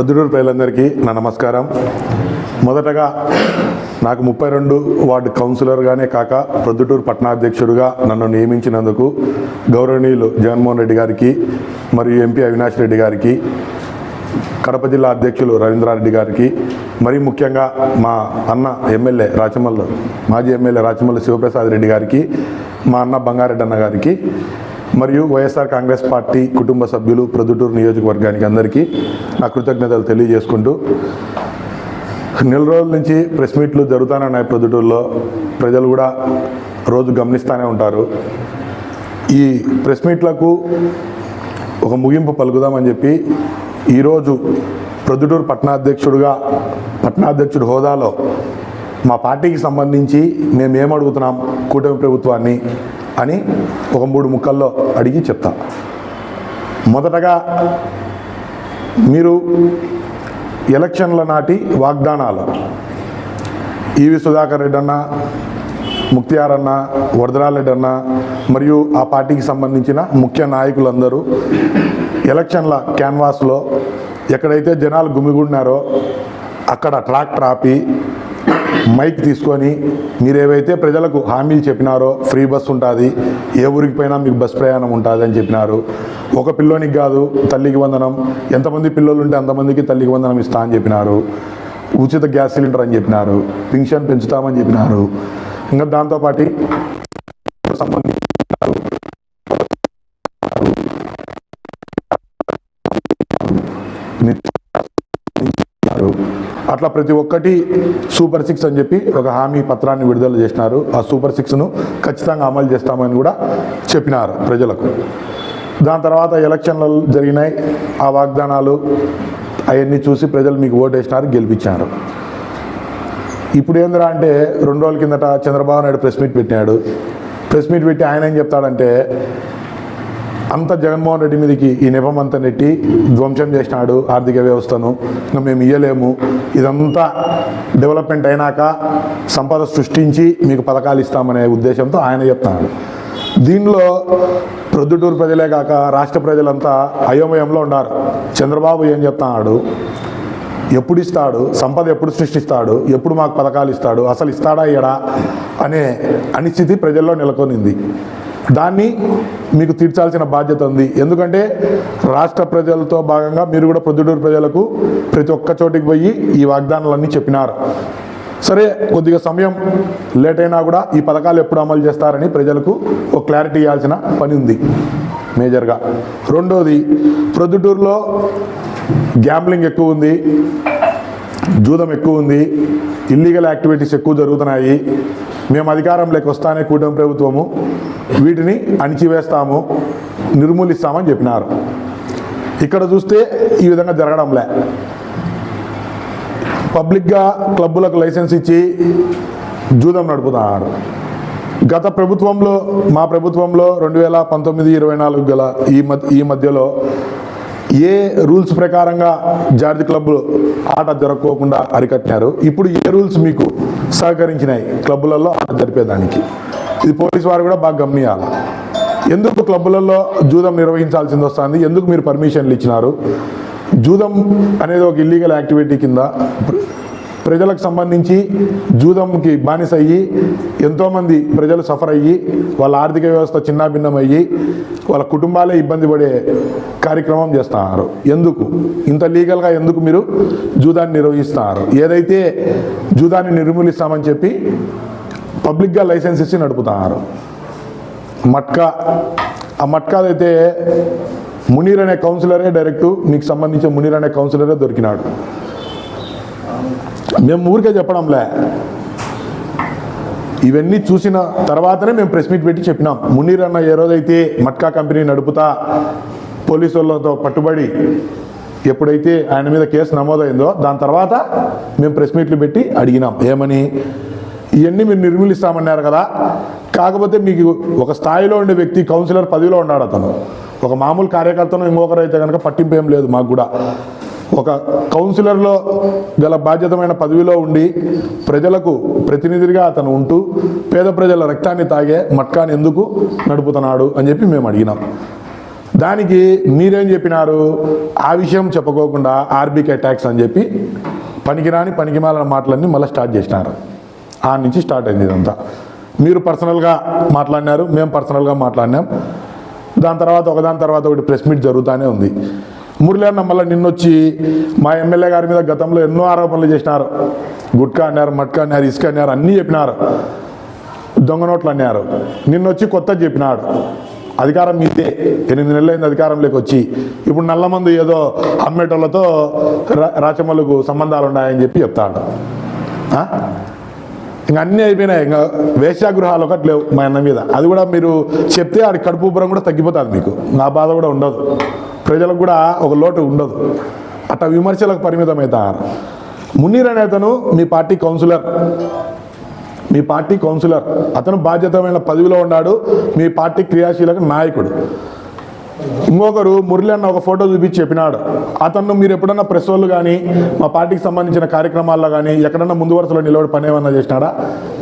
ప్రొద్దుటూరు ప్రజలందరికీ నా నమస్కారం. మొదటగా నాకు ముప్పై రెండు వార్డు కౌన్సిలర్గానే కాక ప్రొద్దుటూరు పట్టణాధ్యక్షుడిగా నన్ను నియమించినందుకు గౌరవనీయులు జగన్మోహన్ రెడ్డి గారికి మరియు ఎంపీ అవినాష్ రెడ్డి గారికి కడప జిల్లా అధ్యక్షులు రవీంద్రారెడ్డి గారికి మరీ ముఖ్యంగా మా అన్న ఎమ్మెల్యే రాచమల్లు మాజీ ఎమ్మెల్యే రాచమల్లు శివప్రసాద్ రెడ్డి గారికి మా అన్న బంగారెడ్డి అన్న గారికి మరియు వైఎస్ఆర్ కాంగ్రెస్ పార్టీ కుటుంబ సభ్యులు ప్రొద్దుటూరు నియోజకవర్గానికి అందరికీ నా కృతజ్ఞతలు తెలియజేసుకుంటూ నెల రోజుల నుంచి ప్రెస్ మీట్లు జరుగుతానన్నాయి ప్రొద్దుటూరులో. ప్రజలు కూడా రోజు గమనిస్తూనే ఉంటారు. ఈ ప్రెస్ మీట్లకు ఒక ముగింపు పలుకుదామని చెప్పి ఈరోజు ప్రొద్దుటూరు పట్టణాధ్యక్షుడుగా పట్టణాధ్యక్షుడు హోదాలో మా పార్టీకి సంబంధించి మేము ఏమడుగుతున్నాం కూటమి ప్రభుత్వాన్ని అని ఒక మూడు ముక్కల్లో అడిగి చెప్తా. మొదటగా మీరు ఎలక్షన్ల నాటి వాగ్దానాలు. ఈవి సుధాకర్ రెడ్డి అన్న ముక్తియార్ అన్న వరదరాలెడ్డి అన్న మరియు ఆ పార్టీకి సంబంధించిన ముఖ్య నాయకులందరూ ఎలక్షన్ల క్యాన్వాస్లో ఎక్కడైతే జనాలు గుమిగుడినారో అక్కడ ట్రాక్టర్ ఆపి మైక్ తీసుకొని మీరు ఏవైతే ప్రజలకు హామీలు చెప్పినారో ఫ్రీ బస్ ఉంటుంది ఏ ఊరికి పోయినా మీకు బస్ ప్రయాణం ఉంటుంది అని చెప్పినారు. ఒక పిల్లోనికి కాదు తల్లికి వందనం. ఎంతమంది పిల్లలు ఉంటే అంతమందికి తల్లికి వందనం ఇస్తా అని చెప్పినారు. ఉచిత గ్యాస్ సిలిండర్ అని చెప్పినారు. పింఛన్ పెంచుతామని చెప్పినారు. ఇంకా దాంతోపాటు సంబంధించి అట్లా ప్రతి ఒక్కటి సూపర్ సిక్స్ అని చెప్పి ఒక హామీ పత్రాన్ని విడుదల చేసినారు. ఆ సూపర్ సిక్స్ను ఖచ్చితంగా అమలు చేస్తామని కూడా చెప్పినారు ప్రజలకు. దాని తర్వాత ఎలక్షన్లు జరిగినాయి. ఆ వాగ్దానాలు అవన్నీ చూసి ప్రజలు మీకు ఓటేసినారు గెలిపించారు. ఇప్పుడు ఏందిరా అంటే రెండు రోజుల కిందట చంద్రబాబు నాయుడు ప్రెస్ మీట్ పెట్టినాడు. ప్రెస్ మీట్ పెట్టి ఆయన ఏం చెప్తాడంటే అంత జగన్మోహన్ రెడ్డి మీదకి ఈ నెపం అంతా నెట్టి ధ్వంసం చేసినాడు ఆర్థిక వ్యవస్థను. ఇంకా మేము ఇయ్యలేము. ఇదంతా డెవలప్మెంట్ అయినాక సంపద సృష్టించి మీకు పథకాలు ఇస్తామనే ఉద్దేశంతో ఆయన చెప్తున్నాడు దీనిలో ప్రొద్దుటూరు ప్రజలే కాక రాష్ట్ర ప్రజలంతా అయోమయంలో ఉన్నారు. చంద్రబాబు ఏం చెప్తున్నాడు ఎప్పుడు ఇస్తాడు? సంపద ఎప్పుడు సృష్టిస్తాడు? ఎప్పుడు మాకు పథకాలు ఇస్తాడు? అసలు ఇస్తాడా ఇయడా అనే అనిశ్చితి ప్రజల్లో నెలకొనింది. దాన్ని మీకు తీర్చాల్సిన బాధ్యత ఉంది. ఎందుకంటే రాష్ట్ర ప్రజలతో భాగంగా మీరు కూడా ప్రొద్దుటూరు ప్రజలకు ప్రతి ఒక్క చోటికి పోయి ఈ వాగ్దానాలన్నీ చెప్పినారు. సరే కొద్దిగా సమయం లేట్ అయినా కూడా ఈ పథకాలు ఎప్పుడు అమలు చేస్తారని ప్రజలకు ఒక క్లారిటీ ఇవ్వాల్సిన పని ఉంది మేజర్గా. రెండోది ప్రొద్దుటూరులో గ్యాంబ్లింగ్ ఎక్కువ ఉంది జూదం ఎక్కువ ఉంది ఇల్లీగల్ యాక్టివిటీస్ ఎక్కువ జరుగుతున్నాయి. మేము అధికారంలోకి వస్తానే కూటమి ప్రభుత్వము. వీటిని అణిచివేస్తాము. నిర్మూలిస్తామని చెప్పినారు. ఇక్కడ చూస్తే ఈ విధంగా జరగడంలే. పబ్లిక్గా క్లబ్బులకు లైసెన్స్ ఇచ్చి జూదం నడుపుతున్నారు. గత ప్రభుత్వంలో మా ప్రభుత్వంలో రెండు వేల పంతొమ్మిది ఇరవై నాలుగు గల ఈ మధ్య ఈ మధ్యలో ఏ రూల్స్ ప్రకారంగా జార్జి క్లబ్బులు ఆట జరగకోకుండా అరికట్టారు ఇప్పుడు ఏ రూల్స్ మీకు సహకరించినాయి. క్లబ్బులలో జరిపేదానికి. ఇది పోలీసు వారు కూడా బాగా గమనియాలి. ఎందుకు క్లబ్బులలో జూదం నిర్వహించాల్సింది వస్తుంది? ఎందుకు మీరు పర్మిషన్లు ఇచ్చినారు? జూదం అనేది ఒక ఇల్లీగల్ యాక్టివిటీ కింద ప్రజలకు సంబంధించి జూదంకి బానిస అయ్యి ఎంతోమంది ప్రజలు సఫర్ అయ్యి వాళ్ళ ఆర్థిక వ్యవస్థ చిన్నాభిన్నం అయ్యి వాళ్ళ కుటుంబాలే ఇబ్బంది పడే కార్యక్రమం చేస్తున్నారు. ఎందుకు? ఇంత లీగల్గా ఎందుకు మీరు జూదాన్ని నిర్వహిస్తున్నారు? ఏదైతే జూదాన్ని నిర్మూలిస్తామని చెప్పి పబ్లిక్గా లైసెన్స్ ఇచ్చి నడుపుతున్నారు. మట్కా ఆ మట్కాదైతే మునీర్ అనే కౌన్సిలరే డైరెక్ట్ మీకు సంబంధించిన మునీర్ అనే కౌన్సిలరే దొరికినాడు. మేము ఊరికే చెప్పడంలే. ఇవన్నీ చూసిన తర్వాతనే మేము ప్రెస్ మీట్ పెట్టి చెప్పినాం. మునీర్ అన్న ఏ రోజైతే మట్కా కంపెనీ నడుపుతా పోలీసు వాళ్ళతో పట్టుబడి ఎప్పుడైతే ఆయన మీద కేసు నమోదైందో దాని తర్వాత మేము ప్రెస్ మీట్లు పెట్టి అడిగినాం. ఏమని? ఇవన్నీ మీరు నిర్మూలిస్తామన్నారు కదా. కాకపోతే మీకు ఒక స్థాయిలో ఉండే వ్యక్తి కౌన్సిలర్ పదవిలో ఉన్నాడు అతను. ఒక మామూలు కార్యకర్తను ఇంకొకరు అయితే కనుక పట్టింపు ఏం లేదు మాకు కూడా. ఒక కౌన్సిలర్లో గల బాధ్యతమైన పదవిలో ఉండి ప్రజలకు ప్రతినిధిగా అతను ఉంటూ పేద ప్రజల రక్తాన్ని తాగే మట్కాని ఎందుకు నడుపుతున్నాడు అని చెప్పి మేము అడిగినాం. దానికి మీరేం చెప్పినారు? ఆ విషయం చెప్పుకోకుండా ఆర్బీకే ట్యాక్స్ అని చెప్పి పనికిరాని పనికిమాలిన మాటలన్నీ మళ్ళీ స్టార్ట్ చేసినారు. ఆ నుంచి స్టార్ట్ అయింది ఇదంతా. మీరు పర్సనల్గా మాట్లాడినారు మేము పర్సనల్గా మాట్లాడినాం. దాని తర్వాత ఒకదాని తర్వాత ఒకటి ప్రెస్ మీట్ జరుగుతూనే ఉంది. మురళి అన్న మళ్ళీ నిన్నొచ్చి మా ఎమ్మెల్యే గారి మీద గతంలో ఎన్నో ఆరోపణలు చేసినారు. గుట్కా అన్నారు మట్కా అన్నారు ఇసుక అన్నారు అన్నీ చెప్పినారు. దొంగ నోట్లు అన్నారు. నిన్నొచ్చి కొత్త చెప్పినాడు. అధికారం మీదే. ఎనిమిది నెలలైంది అధికారంలోకి వచ్చి. ఇప్పుడు నల్లమందు ఏదో అమ్మేటోళ్ళతో రా- రాచమల్లుకు సంబంధాలు ఉన్నాయని చెప్పి చెప్తాడు. ఇంకా అన్నీ అయిపోయినాయి. ఇంకా వేశ్యాగృహాలు ఒకటి లేవు మా అన్న మీద. అది కూడా మీరు చెప్తే ఆడి కడుపు ఉబ్బరం కూడా తగ్గిపోతుంది మీకు. నా బాధ కూడా ఉండదు. ప్రజలకు కూడా ఒక లోటు ఉండదు. అట్ట విమర్శలకు పరిమితమవుతారు మున్నీర్ అనే అతను మీ పార్టీ కౌన్సిలర్. మీ పార్టీ కౌన్సిలర్. అతను బాధ్యతమైన పదవిలో ఉన్నాడు. మీ పార్టీ క్రియాశీలక నాయకుడు. ఇంకొకరు మురళి అన్న ఒక ఫోటో చూపించి చెప్పినాడు. అతను మీరు ఎప్పుడన్నా ప్రెస్ వాళ్ళు కానీ మా పార్టీకి సంబంధించిన కార్యక్రమాల్లో కానీ ఎక్కడన్నా ముందు వరుసలో నిలబడి పని ఏమన్నా చేసినాడా?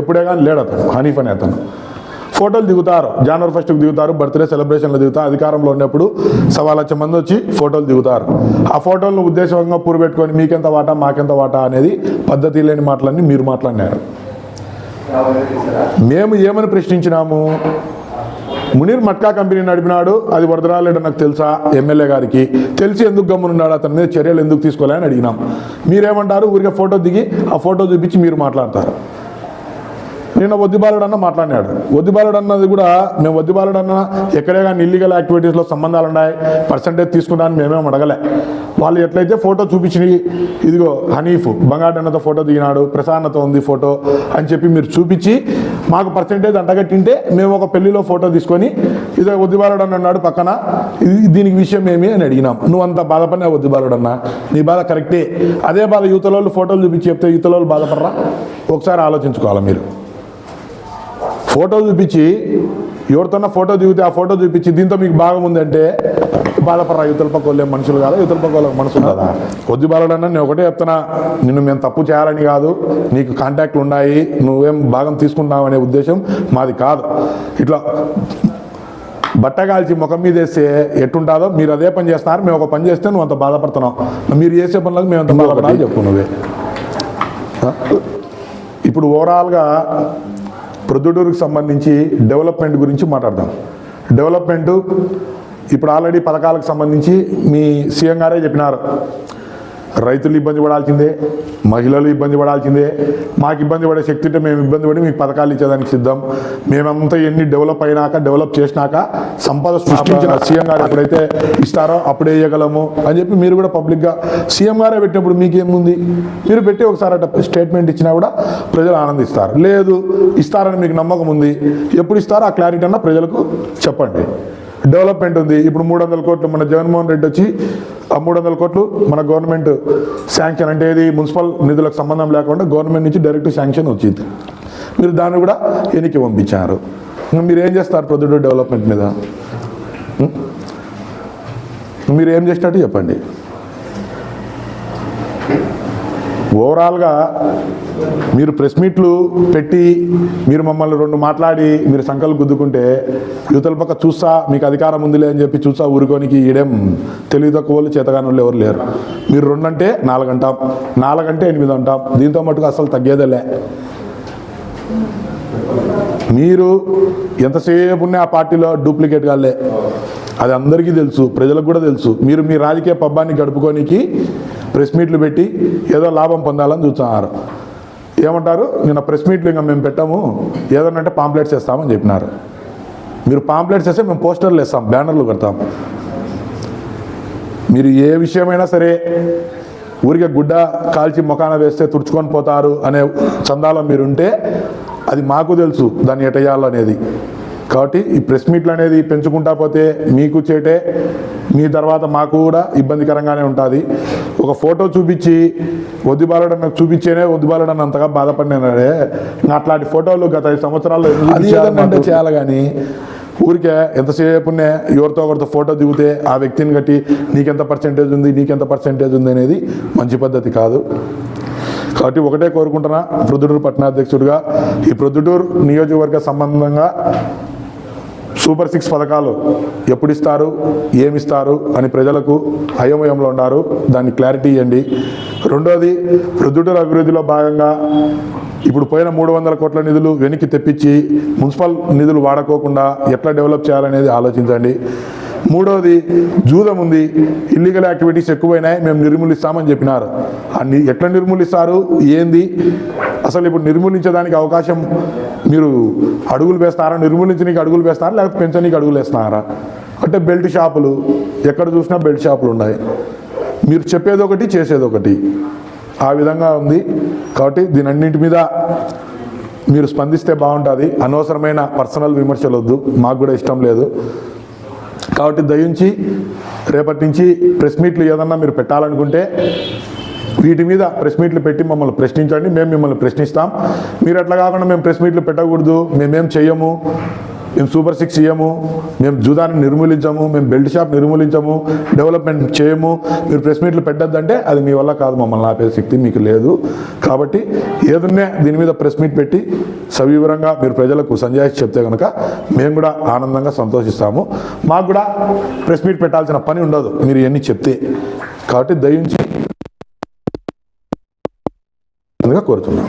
ఎప్పుడే కానీ లేడు అతను. హనీఫ్ అనే అతను. ఫోటోలు దిగుతారు. జనవరి ఫస్ట్కి దిగుతారు బర్త్డే సెలబ్రేషన్లు దిగుతారు అధికారంలో ఉన్నప్పుడు సవా లక్ష మంది వచ్చి ఫోటోలు దిగుతారు. ఆ ఫోటోలను ఉద్దేశంగా పూర్వపెట్టుకొని మీకెంత వాటా మాకెంత వాటా అనేది పద్ధతి లేని మాటలన్నీ మీరు మాట్లాడినారు. మేము ఏమని ప్రశ్నించినాము? మునీర్ మట్కా కంపెనీ నడిపినాడు అది వరదరాలేడు నాకు తెలుసా? ఎమ్మెల్యే గారికి. తెలిసి ఎందుకు గమ్మునున్నాడు? అతని మీద చర్యలు ఎందుకు తీసుకోవాలని అడిగినాం. మీరేమంటారు? ఊరికే ఫోటో దిగి ఆ ఫోటో చూపించి మీరు మాట్లాడతారు. నిన్న వద్దిబాలుడు అన్న మాట్లాడినాడు. వద్దిబాలుడు అన్నది కూడా మేము వద్దిబాలుడు అన్న ఎక్కడే కానీ ఇల్లీగల్ యాక్టివిటీస్లో సంబంధాలు ఉన్నాయి పర్సంటేజ్ తీసుకున్నాను మేమేం అడగలే. వాళ్ళు ఎట్లయితే ఫోటో చూపించినవి ఇదిగో హనీఫ్ బంగాడన్నతో ఫోటో దిగినాడు ప్రసాన్నతో ఉంది ఫోటో అని చెప్పి మీరు చూపించి మాకు పర్సంటేజ్ అంటగట్టింటే మేము ఒక పెళ్ళిలో ఫోటో తీసుకొని ఇదే వద్దిబాలుడు అన్న అన్నాడు పక్కన ఇది దీనికి విషయం ఏమి అని అడిగినాం. నువ్వు అంత బాధపడినా వద్దిబాలుడు అన్న నీ బాధ కరెక్టే అదే బాధ యువతల వాళ్ళు ఫోటోలు చూపించి చెప్తే యువతలో వాళ్ళు బాధపడరా? ఒకసారి ఆలోచించుకోవాలి మీరు? ఫోటో చూపించి ఎవరితోన్నా ఫోటో దిగితే ఆ ఫోటో చూపించి దీంతో మీకు బాగా ఉందంటే బాధపడరా యువతల మనుషులు కాదా? యువతల పక్క వాళ్ళకి మనసు ఉండదా వద్దు బాలడన్నా నేను ఒకటే చెప్తున్నా నిన్ను మేము తప్పు చేయాలని కాదు నీకు కాంటాక్ట్లు ఉన్నాయి నువ్వేం భాగం తీసుకుంటున్నావు అనే ఉద్దేశం మాది కాదు. ఇట్లా బట్ట కాల్చి ముఖం మీద వేస్తే ఎట్టుంటుందో మీరు అదే పని చేస్తున్నారు మేము ఒక పని చేస్తే నువ్వు అంత బాధపడుతున్నావు. మీరు చేసే పనులకు మేము అంత బాధపడాలి. చెప్పు నువ్వే? ఇప్పుడు ఓవరాల్గా ప్రొద్దుటూరుకు సంబంధించి డెవలప్మెంట్ గురించి మాట్లాడదాం. డెవలప్మెంట్ ఇప్పుడు ఆల్రెడీ పథకాలకు సంబంధించి మీ సీఎం గారే చెప్పినారు. రైతులు ఇబ్బంది పడాల్సిందే మహిళలు ఇబ్బంది పడాల్సిందే. మాకు ఇబ్బంది పడే శక్తి ఉంటే మేము ఇబ్బంది పడి మీకు పథకాలు ఇచ్చేదానికి సిద్ధం. మేమంతా ఎన్ని డెవలప్ అయినాక డెవలప్ చేసినాక సంపద సృష్టించిన సీఎం గారు ఎప్పుడైతే ఇస్తారో అప్పుడే వేయగలము అని చెప్పి మీరు కూడా పబ్లిక్గా సీఎం గారే పెట్టినప్పుడు మీకేముంది మీరు పెట్టి ఒకసారి అట్ట స్టేట్మెంట్ ఇచ్చినా కూడా ప్రజలు ఆనందిస్తారు. లేదు ఇస్తారని మీకు నమ్మకం ఉంది. ఎప్పుడు ఇస్తారో ఆ క్లారిటీ అన్న ప్రజలకు చెప్పండి. డెవలప్మెంట్ ఉంది. ఇప్పుడు మూడు వందల కోట్లు మన జగన్మోహన్ రెడ్డి వచ్చి ఆ మూడు వందల కోట్లు మన గవర్నమెంట్ శాంక్షన్ అంటే ఏది? మున్సిపల్ నిధులకు సంబంధం లేకుండా గవర్నమెంట్ నుంచి డైరెక్ట్ శాంక్షన్ వచ్చింది. మీరు దాన్ని కూడా ఎనికి పంపించారు. మీరు ఏం చేస్తారు ప్రొద్దుడు డెవలప్మెంట్ మీద? మీరు ఏం చేసినట్టు చెప్పండి. ఓవరాల్గా మీరు ప్రెస్ మీట్లు పెట్టి మీరు మమ్మల్ని రెండు మాట్లాడి మీరు సంకలు గుద్దుకుంటే యువతల పక్క చూస్తా మీకు అధికారం ఉందిలే అని చెప్పి చూసా ఊరుకోనికి ఈడేం తెలివి తక్కువ వాళ్ళు చేతగానోళ్ళు ఎవరు లేరు. మీరు రెండు అంటే నాలుగు అంటాం నాలుగంటే ఎనిమిది అంటాం దీంతో మటుకు అసలు తగ్గేదేలే. మీరు ఎంతసేపు ఉన్న ఆ పార్టీలో డూప్లికేట్ కాలే అది అందరికీ తెలుసు ప్రజలకు కూడా తెలుసు. మీరు మీ రాజకీయ పబ్బాన్ని గడుపుకోనికి ప్రెస్ మీట్లు పెట్టి ఏదో లాభం పొందాలని చూస్తున్నారు. ఏమంటారు? నిన్న ప్రెస్ మీట్లు ఇంకా మేము పెట్టాము. ఏదన్నంటే పాంప్లెట్స్ వేస్తామని చెప్పినారు. మీరు పాంప్లెట్స్ వేస్తే మేము పోస్టర్లు వేస్తాం బ్యానర్లు కడతాం మీరు ఏ విషయమైనా సరే ఊరికే గుడ్డ కాల్చి మొఖాన వేస్తే తుడుచుకొని పోతారు అనే చందాలో మీరుంటే అది మాకు తెలుసు దాన్ని ఎటయ్యాలో కాబట్టి ఈ ప్రెస్ మీట్లు అనేది పెంచుకుంటా పోతే మీకు చేటే మీ తర్వాత మాకు కూడా ఇబ్బందికరంగానే ఉంటుంది. ఒక ఫోటో చూపించి వద్దుబాలడం నాకు చూపించేనే వద్దుబాలడం అంతగా బాధపడినాడే. అట్లాంటి ఫోటోలు గత ఐదు సంవత్సరాల్లో అంటే చేయాలి కానీ ఊరికే ఎంతసేపునే ఎవరితో ఒకరితో ఫోటో దిగితే ఆ వ్యక్తిని కట్టి నీకెంత పర్సెంటేజ్ ఉంది నీకెంత పర్సెంటేజ్ ఉంది అనేది మంచి పద్ధతి కాదు. కాబట్టి ఒకటే కోరుకుంటున్నా ప్రొద్దుటూరు పట్టణాధ్యక్షుడిగా ఈ ప్రొద్దుటూరు నియోజకవర్గ సంబంధంగా సూపర్ సిక్స్ పథకాలు ఎప్పుడు ఇస్తారు ఏమిస్తారు అని ప్రజలకు అయోమయంలో ఉన్నారు. దాన్ని క్లారిటీ ఇవ్వండి. రెండోది వృద్ధుడుల అభివృద్ధిలో భాగంగా ఇప్పుడు పోయిన మూడు వందల కోట్ల నిధులు వెనక్కి తెప్పించి మున్సిపల్ నిధులు వాడుకోకుండా ఎట్లా డెవలప్ చేయాలనేది ఆలోచించండి. మూడవది జూదం ఉంది. ఇల్లీగల్ యాక్టివిటీస్ ఎక్కువైనాయి మేము నిర్మూలిస్తామని చెప్పినారు. అన్ని ఎట్లా నిర్మూలిస్తారు ఏంది? అసలు ఇప్పుడు నిర్మూలించడానికి అవకాశం మీరు అడుగులు వేస్తారా? నిర్మూలించడానికి అడుగులు వేస్తారా? లేకపోతే పెంచడానికి అడుగులు వేస్తున్నారా? అంటే బెల్ట్ షాపులు ఎక్కడ చూసినా బెల్ట్ షాపులు ఉన్నాయి. మీరు చెప్పేది ఒకటి చేసేది ఒకటి ఆ విధంగా ఉంది. కాబట్టి దీని అన్నింటి మీద మీరు స్పందిస్తే బాగుంటుంది. అనవసరమైన పర్సనల్ విమర్శలు వద్దు మాకు కూడా ఇష్టం లేదు. కాబట్టి దయించి రేపటి నుంచి ప్రెస్ మీట్లు ఏదన్నా మీరు పెట్టాలనుకుంటే వీటి మీద ప్రెస్ మీట్లు పెట్టి మమ్మల్ని ప్రశ్నించండి. మేము మిమ్మల్ని ప్రశ్నిస్తాం. మీరు అట్లా కాకుండా మేము ప్రెస్ మీట్లు పెట్టకూడదు. మేమేం చెయ్యము. మేము సూపర్ సిక్స్ ఇయ్యము మేము జూదాన్ని నిర్మూలించము మేము బెల్ట్ షాప్ నిర్మూలించము డెవలప్మెంట్ చేయము మీరు ప్రెస్ మీట్లు పెట్టద్దంటే అది మీ వల్ల కాదు మమ్మల్ని ఆపే శక్తి మీకు లేదు. కాబట్టి ఏదన్నే దీని మీద ప్రెస్ మీట్ పెట్టి సవివరంగా మీరు ప్రజలకు సంజాయిషి చెప్తే కనుక మేము కూడా ఆనందంగా సంతోషిస్తాము. మాకు కూడా ప్రెస్ మీట్ పెట్టాల్సిన పని ఉండదు మీరు ఇవన్నీ చెప్తే. కాబట్టి దయించి కోరుతున్నాం.